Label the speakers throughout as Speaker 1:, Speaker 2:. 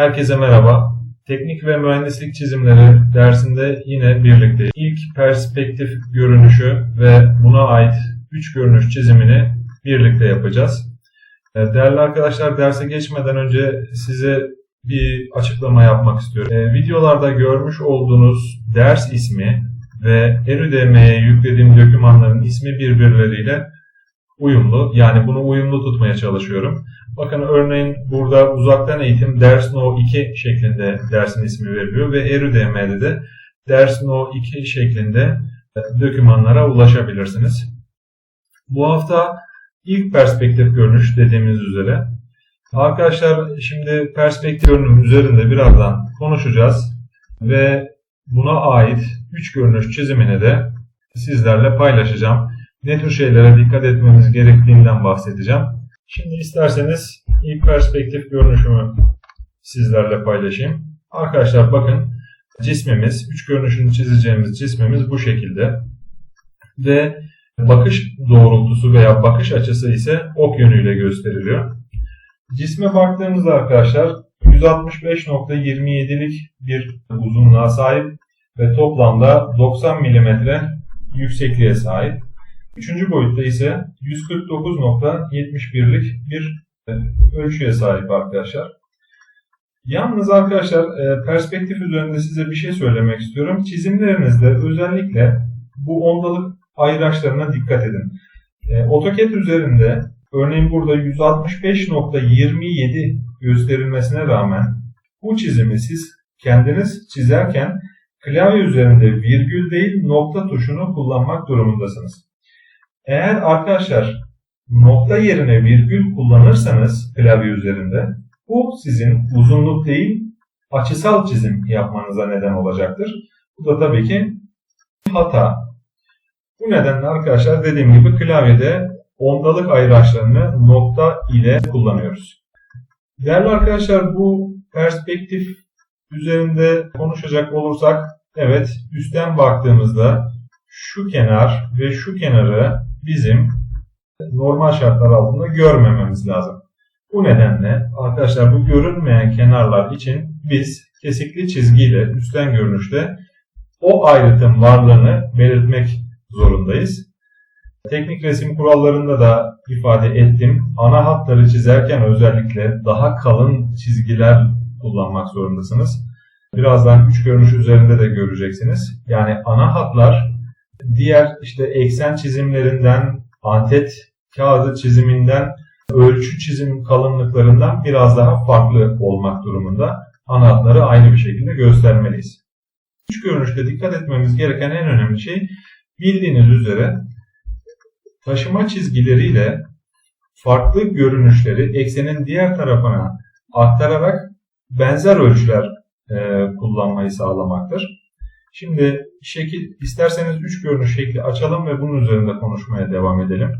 Speaker 1: Herkese merhaba. Teknik ve mühendislik çizimleri dersinde yine birlikteyiz. İlk perspektif görünüşü ve buna ait üç görünüş çizimini birlikte yapacağız. Ee, Değerli arkadaşlar derse geçmeden önce size bir açıklama yapmak istiyorum. Ee, videolarda görmüş olduğunuz ders ismi ve ERÜDM'ye yüklediğim dokümanların ismi birbirleriyle uyumlu. Yani bunu uyumlu tutmaya çalışıyorum. Bakın örneğin burada uzaktan eğitim ders no 2 şeklinde dersin ismi veriliyor ve ERÜDM'de de ders no 2 şeklinde e, dokümanlara ulaşabilirsiniz. Bu hafta ilk perspektif görünüş dediğimiz üzere. Arkadaşlar şimdi perspektif görünüm üzerinde birazdan konuşacağız ve buna ait 3 görünüş çizimini de sizlerle paylaşacağım. Ne tür şeylere dikkat etmemiz gerektiğinden bahsedeceğim. Şimdi isterseniz ilk perspektif görünüşümü sizlerle paylaşayım. Arkadaşlar bakın cismimiz, üç görünüşünü çizeceğimiz cismimiz bu şekilde. Ve bakış doğrultusu veya bakış açısı ise ok yönüyle gösteriliyor. Cisme baktığımızda arkadaşlar 165.27'lik bir uzunluğa sahip ve toplamda 90 mm yüksekliğe sahip. Üçüncü boyutta ise 149.71'lik bir e, ölçüye sahip arkadaşlar. Yalnız arkadaşlar e, perspektif üzerinde size bir şey söylemek istiyorum. Çizimlerinizde özellikle bu ondalık ayraçlarına dikkat edin. E, AutoCAD üzerinde örneğin burada 165.27 gösterilmesine rağmen bu çizimi siz kendiniz çizerken klavye üzerinde virgül değil nokta tuşunu kullanmak durumundasınız. Eğer arkadaşlar nokta yerine virgül kullanırsanız klavye üzerinde bu sizin uzunluk değil açısal çizim yapmanıza neden olacaktır. Bu da tabii ki hata. Bu nedenle arkadaşlar dediğim gibi klavyede ondalık ayraçlarını nokta ile kullanıyoruz. Değerli arkadaşlar bu perspektif üzerinde konuşacak olursak evet üstten baktığımızda şu kenar ve şu kenarı bizim normal şartlar altında görmememiz lazım. Bu nedenle arkadaşlar bu görünmeyen kenarlar için biz kesikli çizgiyle üstten görünüşte o ayrıtın varlığını belirtmek zorundayız. Teknik resim kurallarında da ifade ettim. Ana hatları çizerken özellikle daha kalın çizgiler kullanmak zorundasınız. Birazdan üç görünüş üzerinde de göreceksiniz. Yani ana hatlar diğer işte eksen çizimlerinden, antet kağıdı çiziminden, ölçü çizim kalınlıklarından biraz daha farklı olmak durumunda. Ana hatları aynı bir şekilde göstermeliyiz. Üç görünüşte dikkat etmemiz gereken en önemli şey bildiğiniz üzere taşıma çizgileriyle farklı görünüşleri eksenin diğer tarafına aktararak benzer ölçüler e, kullanmayı sağlamaktır. Şimdi şekil isterseniz üç görünüş şekli açalım ve bunun üzerinde konuşmaya devam edelim.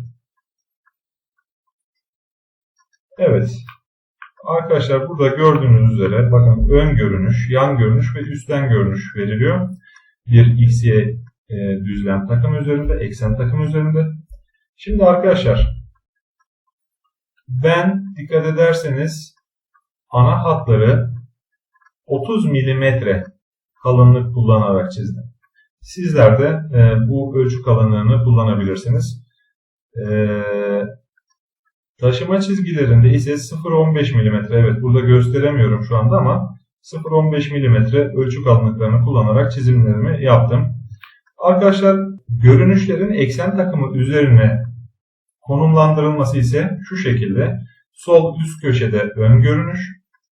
Speaker 1: Evet. Arkadaşlar burada gördüğünüz üzere bakın ön görünüş, yan görünüş ve üstten görünüş veriliyor. Bir XY e, düzlem takım üzerinde, eksen takım üzerinde. Şimdi arkadaşlar ben dikkat ederseniz ana hatları 30 milimetre kalınlık kullanarak çizdim. Sizler de e, bu ölçü kalınlığını kullanabilirsiniz. E, taşıma çizgilerinde ise 0.15 mm. Evet burada gösteremiyorum şu anda ama 0.15 mm ölçü kalınlıklarını kullanarak çizimlerimi yaptım. Arkadaşlar görünüşlerin eksen takımı üzerine konumlandırılması ise şu şekilde. Sol üst köşede ön görünüş,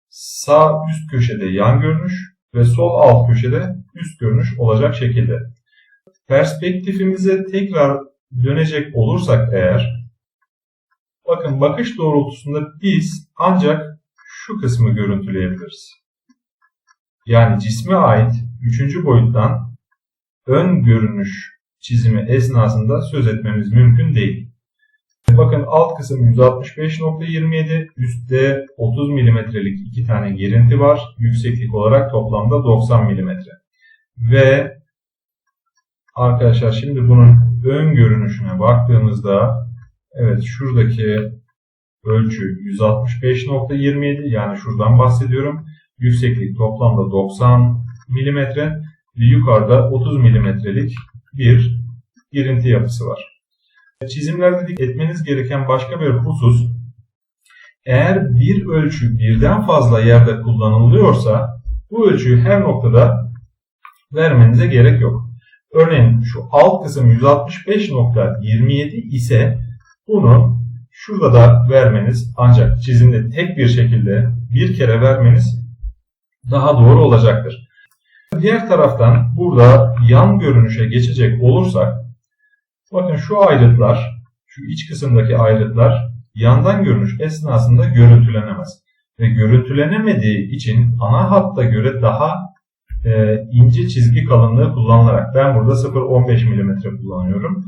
Speaker 1: sağ üst köşede yan görünüş, ve sol alt köşede üst görünüş olacak şekilde. Perspektifimize tekrar dönecek olursak eğer, bakın bakış doğrultusunda biz ancak şu kısmı görüntüleyebiliriz. Yani cisme ait üçüncü boyuttan ön görünüş çizimi esnasında söz etmemiz mümkün değil. Bakın alt kısım 165.27, üstte 30 mm'lik iki tane girinti var. Yükseklik olarak toplamda 90 mm. Ve arkadaşlar şimdi bunun ön görünüşüne baktığımızda evet şuradaki ölçü 165.27 yani şuradan bahsediyorum. Yükseklik toplamda 90 mm ve yukarıda 30 mm'lik bir girinti yapısı var. Çizimlerde dikkat etmeniz gereken başka bir husus eğer bir ölçü birden fazla yerde kullanılıyorsa bu ölçüyü her noktada vermenize gerek yok. Örneğin şu alt kısım 165.27 ise bunu şurada da vermeniz ancak çizimde tek bir şekilde bir kere vermeniz daha doğru olacaktır. Diğer taraftan burada yan görünüşe geçecek olursak bakın şu ayrıtlar, şu iç kısımdaki ayrıtlar yandan görünüş esnasında görüntülenemez. Ve görüntülenemediği için ana hatta göre daha e, ince çizgi kalınlığı kullanılarak ben burada 0.15 mm kullanıyorum.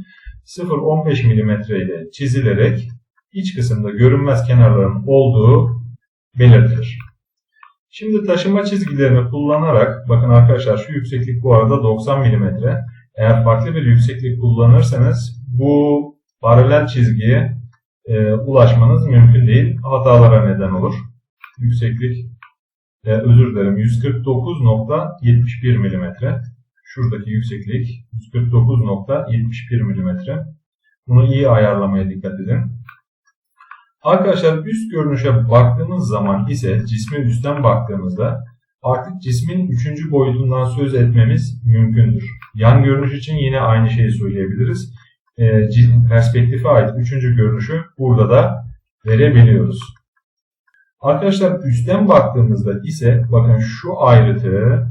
Speaker 1: 0.15 mm ile çizilerek iç kısımda görünmez kenarların olduğu belirtilir. Şimdi taşıma çizgilerini kullanarak bakın arkadaşlar şu yükseklik bu arada 90 mm. Eğer farklı bir yükseklik kullanırsanız bu paralel çizgiye e, ulaşmanız mümkün değil. Hatalara neden olur. Yükseklik e, özür dilerim 149.71 mm. Şuradaki yükseklik 149.71 mm. Bunu iyi ayarlamaya dikkat edin. Arkadaşlar üst görünüşe baktığımız zaman ise cisme üstten baktığımızda artık cismin üçüncü boyutundan söz etmemiz mümkündür. Yan görünüş için yine aynı şeyi söyleyebiliriz. E, perspektife ait üçüncü görünüşü burada da verebiliyoruz. Arkadaşlar üstten baktığımızda ise bakın şu ayrıtı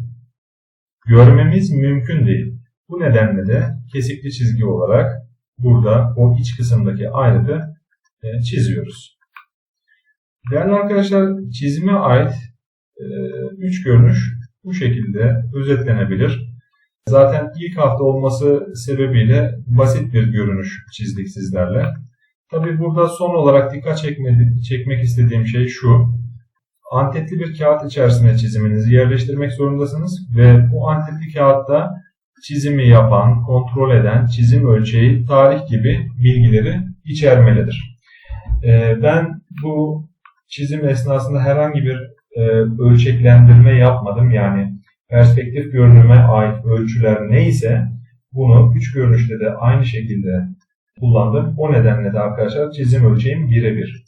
Speaker 1: görmemiz mümkün değil. Bu nedenle de kesikli çizgi olarak burada o iç kısımdaki ayrıtı e, çiziyoruz. Değerli arkadaşlar çizime ait üç görünüş bu şekilde özetlenebilir. Zaten ilk hafta olması sebebiyle basit bir görünüş çizdik sizlerle. Tabi burada son olarak dikkat çekmedi, çekmek istediğim şey şu. Antetli bir kağıt içerisine çiziminizi yerleştirmek zorundasınız ve bu antetli kağıtta çizimi yapan, kontrol eden, çizim ölçeği, tarih gibi bilgileri içermelidir. Ee, ben bu çizim esnasında herhangi bir e, ölçeklendirme yapmadım. Yani perspektif görünüme ait ölçüler neyse bunu üç görünüşte de aynı şekilde kullandım. O nedenle de arkadaşlar çizim ölçeğim birebir.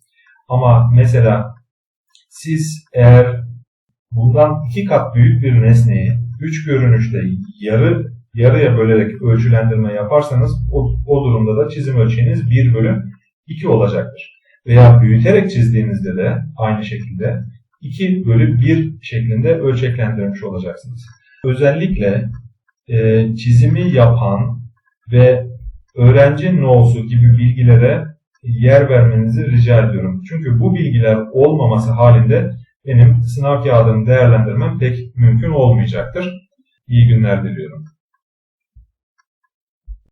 Speaker 1: Ama mesela siz eğer bundan iki kat büyük bir nesneyi üç görünüşte yarı yarıya bölerek ölçülendirme yaparsanız o, o durumda da çizim ölçeğiniz 1 bölü 2 olacaktır. Veya büyüterek çizdiğinizde de aynı şekilde 2 bölü 1 şeklinde ölçeklendirmiş olacaksınız. Özellikle e, çizimi yapan ve öğrenci no'su gibi bilgilere yer vermenizi rica ediyorum. Çünkü bu bilgiler olmaması halinde benim sınav kağıdını değerlendirmem pek mümkün olmayacaktır. İyi günler diliyorum.